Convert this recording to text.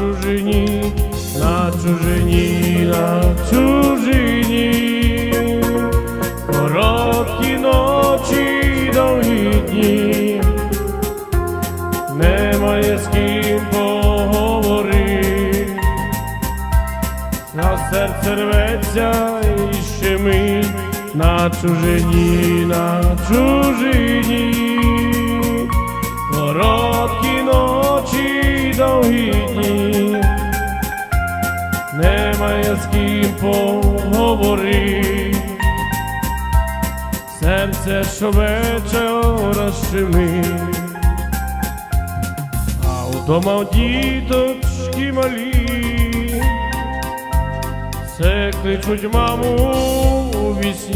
чужині, на чужині, на чужині, короткі ночі, довгі дні, немає з ким поговорити, на серце рветься і щемить, на чужині, на чужині, немає з ким поговорити, серце щовечора шумить, а вдома діточки малі, все кличуть маму у вісні,